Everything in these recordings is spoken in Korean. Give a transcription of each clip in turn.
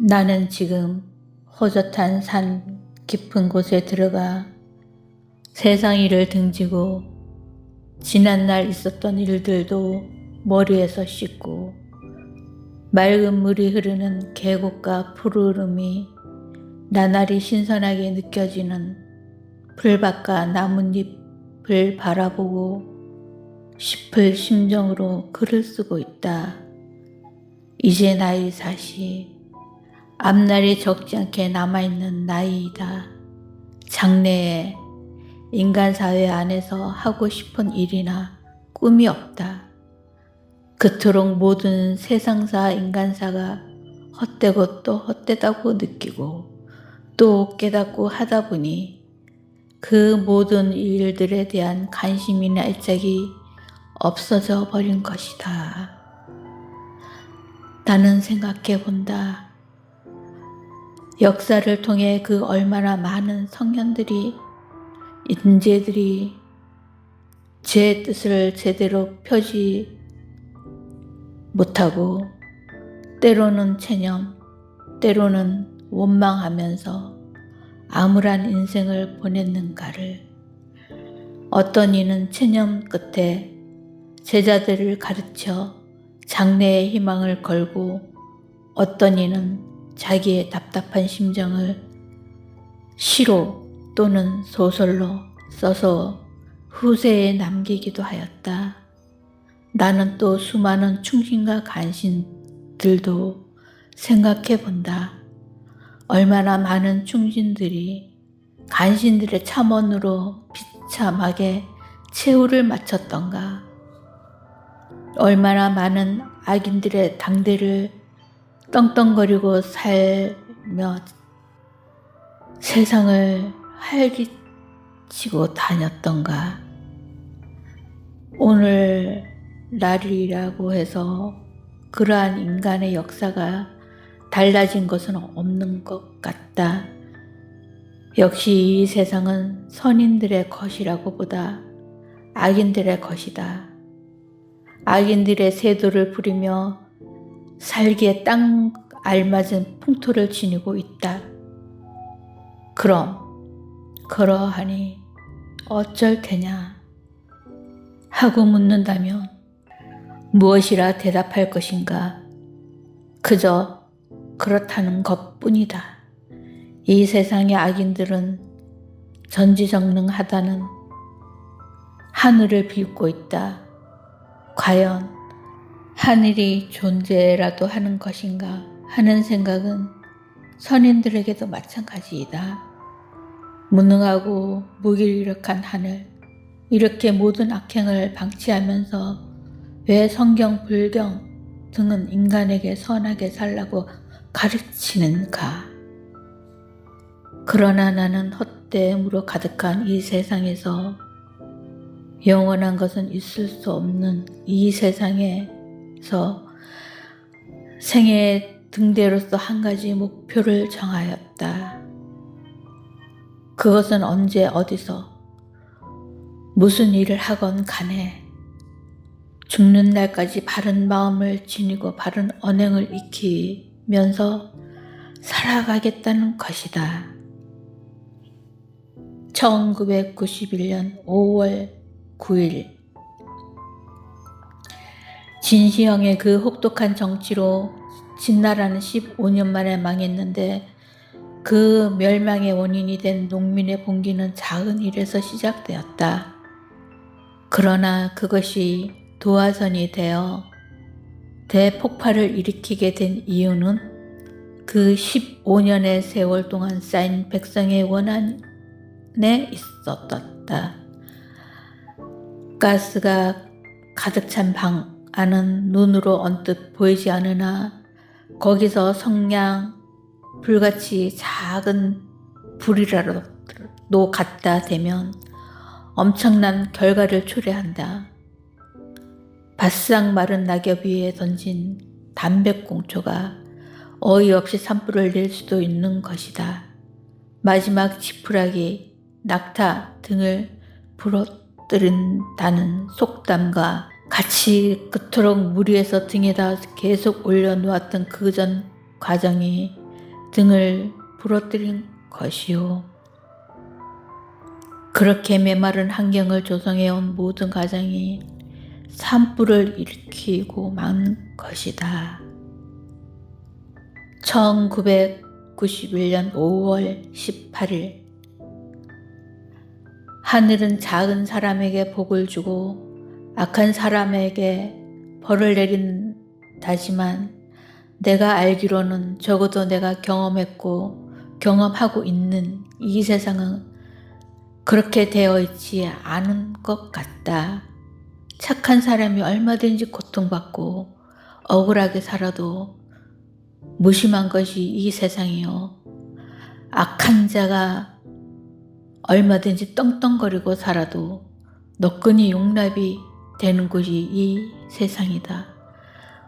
나는 지금 호젓한 산 깊은 곳에 들어가 세상 일을 등지고 지난날 있었던 일들도 머리에서 씻고 맑은 물이 흐르는 계곡과 푸르름이 나날이 신선하게 느껴지는 풀밭과 나뭇잎을 바라보고 싶을 심정으로 글을 쓰고 있다. 이제 나이 사시 앞날이 적지 않게 남아있는 나이이다. 장래에 인간 사회 안에서 하고 싶은 일이나 꿈이 없다. 그토록 모든 세상사 인간사가 헛되고 또 헛되다고 느끼고 또 깨닫고 하다 보니 그 모든 일들에 대한 관심이나 애착이 없어져 버린 것이다. 나는 생각해 본다. 역사를 통해 그 얼마나 많은 성현들이 인재들이 제 뜻을 제대로 펴지 못하고 때로는 체념, 때로는 원망하면서 암울한 인생을 보냈는가를 어떤 이는 체념 끝에 제자들을 가르쳐 장래의 희망을 걸고 어떤 이는 자기의 답답한 심정을 시로 또는 소설로 써서 후세에 남기기도 하였다. 나는 또 수많은 충신과 간신들도 생각해 본다. 얼마나 많은 충신들이 간신들의 참원으로 비참하게 최후를 마쳤던가. 얼마나 많은 악인들의 당대를 떵떵거리고 살며 세상을 활기치고 다녔던가. 오늘 날이라고 해서 그러한 인간의 역사가 달라진 것은 없는 것 같다. 역시 이 세상은 선인들의 것이라고 보다 악인들의 것이다. 악인들의 세도를 부리며 살기에 딱 알맞은 풍토를 지니고 있다. 그럼 그러하니 어쩔 테냐 하고 묻는다면 무엇이라 대답할 것인가 그저 그렇다는 것 뿐이다. 이 세상의 악인들은 전지전능하다는 하늘을 비웃고 있다. 과연 하늘이 존재라도 하는 것인가 하는 생각은 선인들에게도 마찬가지이다. 무능하고 무기력한 하늘, 이렇게 모든 악행을 방치하면서 왜 성경, 불경 등은 인간에게 선하게 살라고 가르치는가? 그러나 나는 헛되음으로 가득한 이 세상에서 영원한 것은 있을 수 없는 이 세상에 서 생애 등대로서 한 가지 목표를 정하였다. 그것은 언제 어디서 무슨 일을 하건 간에 죽는 날까지 바른 마음을 지니고 바른 언행을 익히면서 살아가겠다는 것이다. 1991년 5월 9일 진시황의 그 혹독한 정치로 진나라는 15년 만에 망했는데 그 멸망의 원인이 된 농민의 봉기는 작은 일에서 시작되었다. 그러나 그것이 도화선이 되어 대폭발을 일으키게 된 이유는 그 15년의 세월 동안 쌓인 백성의 원한에 있었다. 가스가 가득 찬 방 안은 눈으로 언뜻 보이지 않으나 거기서 성냥 불같이 작은 불이라도 갖다 대면 엄청난 결과를 초래한다. 바싹 마른 낙엽 위에 던진 담백꽁초가 어이없이 산불을 낼 수도 있는 것이다. 마지막 지푸라기, 낙타 등을 부러뜨린다는 속담과 같이 그토록 무리해서 등에다 계속 올려놓았던 그 전 과정이 등을 부러뜨린 것이요. 그렇게 메마른 환경을 조성해온 모든 가정이 산불을 일으키고 만 것이다. 1991년 5월 18일 하늘은 작은 사람에게 복을 주고 악한 사람에게 벌을 내린다지만 내가 알기로는 적어도 내가 경험했고 경험하고 있는 이 세상은 그렇게 되어 있지 않은 것 같다. 착한 사람이 얼마든지 고통받고 억울하게 살아도 무심한 것이 이 세상이요. 악한 자가 얼마든지 떵떵거리고 살아도 너끈히 용납이 되는 곳이 이 세상이다.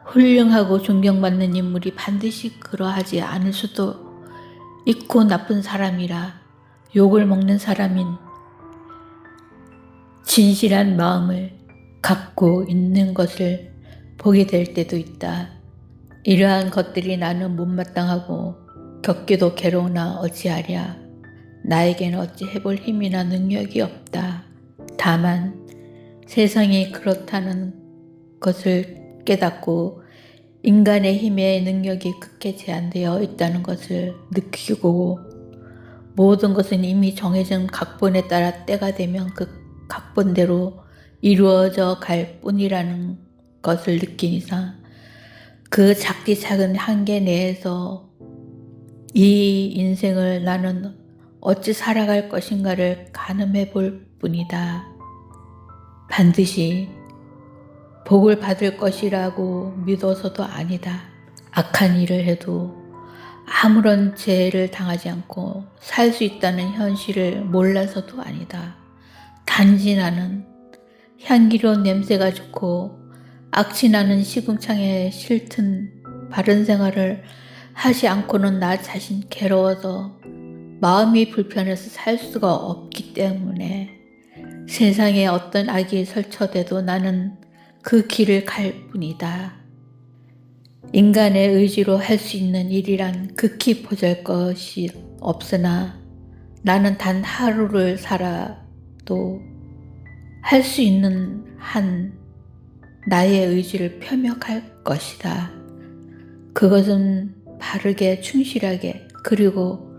훌륭하고 존경받는 인물이 반드시 그러하지 않을 수도 있고 나쁜 사람이라 욕을 먹는 사람인 진실한 마음을 갖고 있는 것을 보게 될 때도 있다. 이러한 것들이 나는 못마땅하고 겪기도 괴로우나 어찌하랴. 나에게는 어찌 해볼 힘이나 능력이 없다. 다만 세상이 그렇다는 것을 깨닫고 인간의 힘의 능력이 크게 제한되어 있다는 것을 느끼고 모든 것은 이미 정해진 각본에 따라 때가 되면 그 각본대로 이루어져 갈 뿐이라는 것을 느낀 이상 그 작디 작은 한계 내에서 이 인생을 나는 어찌 살아갈 것인가를 가늠해 볼 뿐이다. 반드시 복을 받을 것이라고 믿어서도 아니다. 악한 일을 해도 아무런 죄를 당하지 않고 살 수 있다는 현실을 몰라서도 아니다. 단지 나는 향기로운 냄새가 좋고 악취나는 시궁창에 싫든 바른 생활을 하지 않고는 나 자신 괴로워서 마음이 불편해서 살 수가 없기 때문에 세상에 어떤 악이 설쳐돼도 나는 그 길을 갈 뿐이다. 인간의 의지로 할 수 있는 일이란 극히 보잘 것이 없으나 나는 단 하루를 살아도 할 수 있는 한 나의 의지를 표명할 것이다. 그것은 바르게 충실하게 그리고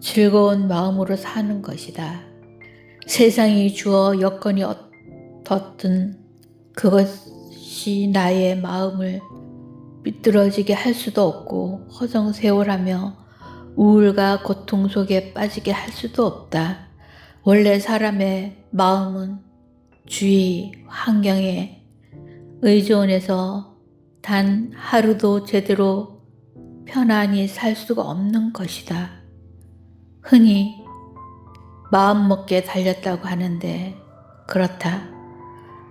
즐거운 마음으로 사는 것이다. 세상이 주어 여건이 어떻든 그것이 나의 마음을 비뚤어지게 할 수도 없고 허송세월하며 우울과 고통 속에 빠지게 할 수도 없다. 원래 사람의 마음은 주위 환경에 의존해서 단 하루도 제대로 편안히 살 수가 없는 것이다. 흔히 마음 먹게 달렸다고 하는데 그렇다.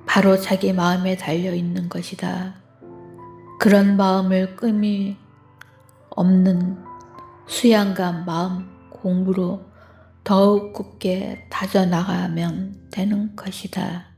바로 자기 마음에 달려 있는 것이다. 그런 마음을 끔이 없는 수양과 마음 공부로 더욱 굳게 다져나가면 되는 것이다.